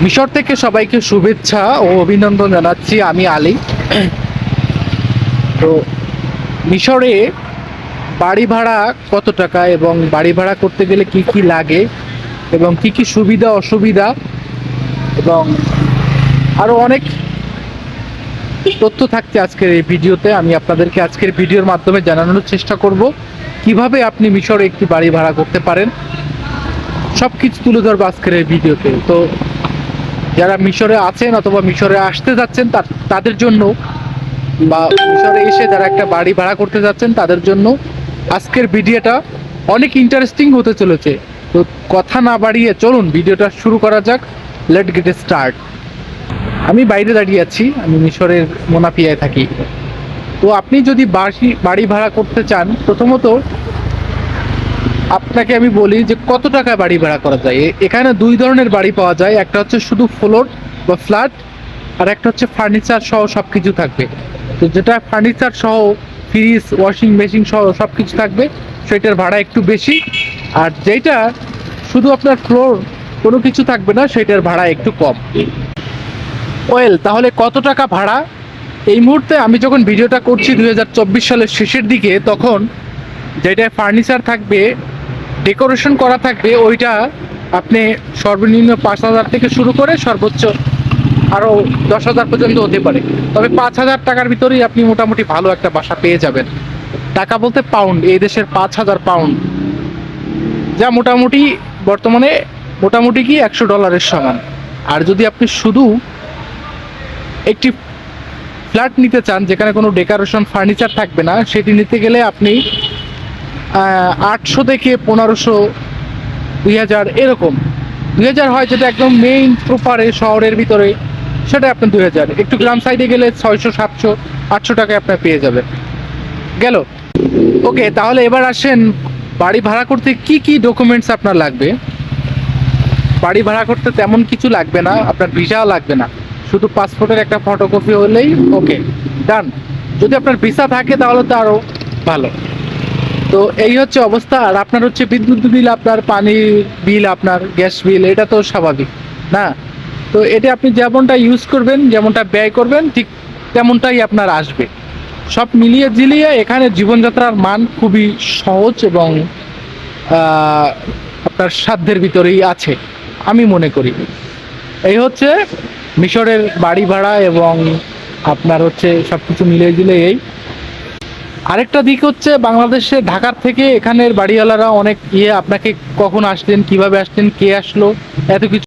মিশর থেকে সবাইকে শুভেচ্ছা ও অভিনন্দন জানাচ্ছি, আমি আলী। তো মিশরে বাড়ি ভাড়া কত টাকা এবং বাড়ি ভাড়া করতে গেলে কি কি লাগে এবং কি কি সুবিধা, অসুবিধা এবং আরও অনেক তথ্য থাকছে আজকের এই ভিডিওতে। আমি আপনাদেরকে আজকের ভিডিওর মাধ্যমে জানানোর চেষ্টা করব, কীভাবে আপনি মিশরে একটি বাড়ি ভাড়া করতে পারেন। সব কিছু তুলে ধরবো আজকের এই ভিডিওতে। তো যারা মিশরে আছেন অথবা মিশরে আসতে যাচ্ছেন তাদের জন্য বা মিশরে এসে যারা একটা বাড়ি ভাড়া করতে যাচ্ছেন, তাদের জন্য আজকের ভিডিওটা অনেক ইন্টারেস্টিং হতে চলেছে। তো কথা না বাড়িয়ে চলুন, ভিডিওটা শুরু করা যাক। লেট গেট এ স্টার্ট আমি বাইরে দাঁড়িয়ে আছি, আমি মিশরের মোনাফিয়ায় থাকি। তো আপনি যদি বাড়ি ভাড়া করতে চান, প্রথমত আপনাকে আমি বলি যে কত টাকা বাড়ি ভাড়া করা যায়? এখানে দুই ধরনের বাড়ি পাওয়া যায়। একটা হচ্ছে শুধু ফ্লোর বা ফ্ল্যাট আর একটা হচ্ছে ফার্নিচার সহ সব কিছু থাকবে। তো যেটা ফার্নিচার সহ ফ্রিজ ওয়াশিং মেশিন সহ সব কিছু থাকবে, সেটার ভাড়া একটু বেশি। আর যেটা শুধু আপনার ফ্লোর কোনো কিছু থাকবে না, সেটার ভাড়া একটু কম। ওয়েল তাহলে কত টাকা ভাড়া? এই মুহূর্তে আমি যখন ভিডিওটা করছি দুই হাজার চব্বিশ সালের শেষের দিকে, তখন যেটা ফার্নিচার থাকবে ডেকোরেশন করা থাকবে, ওইটা আপনি সর্বনিম্ন পাঁচ হাজার থেকে শুরু করে সর্বোচ্চ আরও দশ হাজার পর্যন্ত হতে পারে। তবে পাঁচ হাজার টাকার ভিতরেই আপনি মোটামুটি ভালো একটা বাসা পেয়ে যাবেন। টাকা বলতে পাউন্ড এই দেশের পাঁচ হাজার পাউন্ড যা মোটামুটি বর্তমানে মোটামুটি কি একশো ডলারের সমান। আর যদি আপনি শুধু একটি ফ্ল্যাট নিতে চান, যেখানে কোনো ডেকোরেশন, ফার্নিচার থাকবে না, সেটি নিতে গেলে আপনি আটশো থেকে পনেরোশো, দুই হাজার এরকম। দুই হাজার হয় যেটা একদম মেইন প্রপারে শহরের ভিতরে, সেটা আপনার দুই হাজার। একটু গ্রাম সাইডে গেলে ছয়শো, সাতশো, আটশো টাকায় আপনার পেয়ে যাবেন গেল? ওকে, তাহলে এবার আসেন বাড়ি ভাড়া করতে কি কি ডকুমেন্টস আপনার লাগবে? বাড়ি ভাড়া করতে তেমন কিছু লাগবে না, আপনার ভিসাও লাগবে না। শুধু পাসপোর্টের একটা ফটোকপি হলেই ওকে ডান যদি আপনার ভিসা থাকে তাহলে তো আরও ভালো। তো এই হচ্ছে অবস্থা। আর আপনার হচ্ছে বিদ্যুৎ বিল, আপনার পানি বিল, আপনার গ্যাস বিল, এটা তো স্বাভাবিক, না? তো এটা আপনি যেমনটা ইউজ করবেন, যেমনটা ব্যয় করবেন, ঠিক তেমনটাই আপনার আসবে। সব মিলিয়ে ঝিলিয়ে এখানে জীবনযাত্রার মান খুবই সহজ এবং আপনার সাধ্যের ভিতরেই আছে, আমি মনে করি। এই হচ্ছে মিশরের বাড়ি ভাড়া এবং আপনার হচ্ছে সব কিছু মিলিয়ে দিলে এই আরেকটা দিক হচ্ছে বাংলাদেশে ঢাকার থেকে এখানের বাড়িওয়ালারা অনেক ইয়ে আপনাকে কখন আসলেন, কীভাবে আসলেন, কে আসলো, এত কিছু